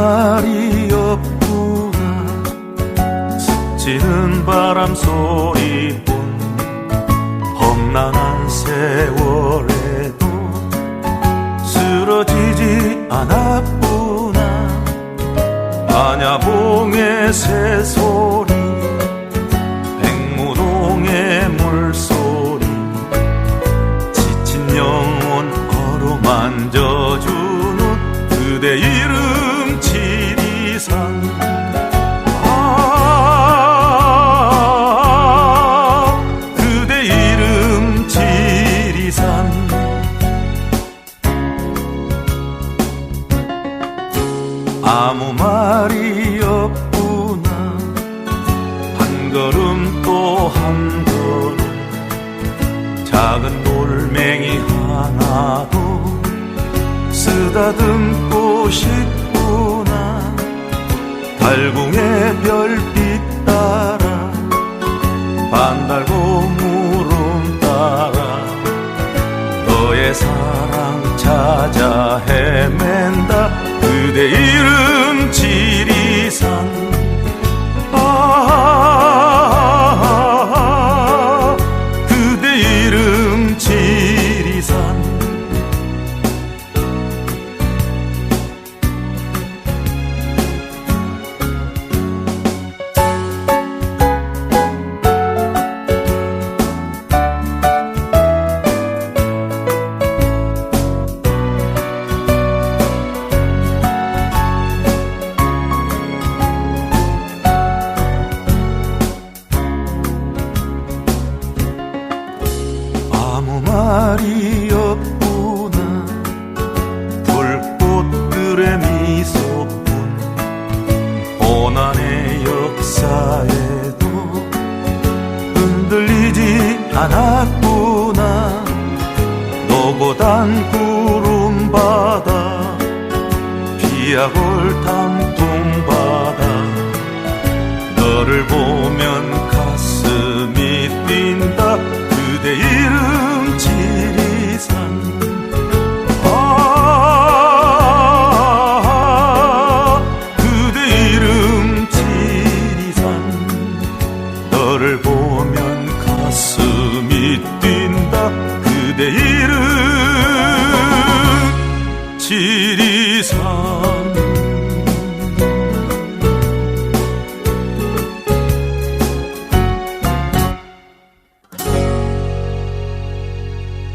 말이 없구나. 스치는 바람 소리뿐 험난한 세월에도 쓰러지지 않았구나. 안야봉의 새소리 백무동의 물소리 지친 영혼 걸어 만져주는 그대 이름. 아무 말이 없구나. 한 걸음 또 한 걸음 작은 돌멩이 하나도 쓰다듬고 싶구나. 달궁의 별빛 따라 반달고 물음 따라 너의 사랑 찾아 헤맨다 그대 이름 지리 아무 말이 없구나. 불꽃들의 미소뿐. 고난의 역사에도 흔들리지 않았구나. 노고단 구름 바다 비약을 단풍바다. 너를 보면 시리산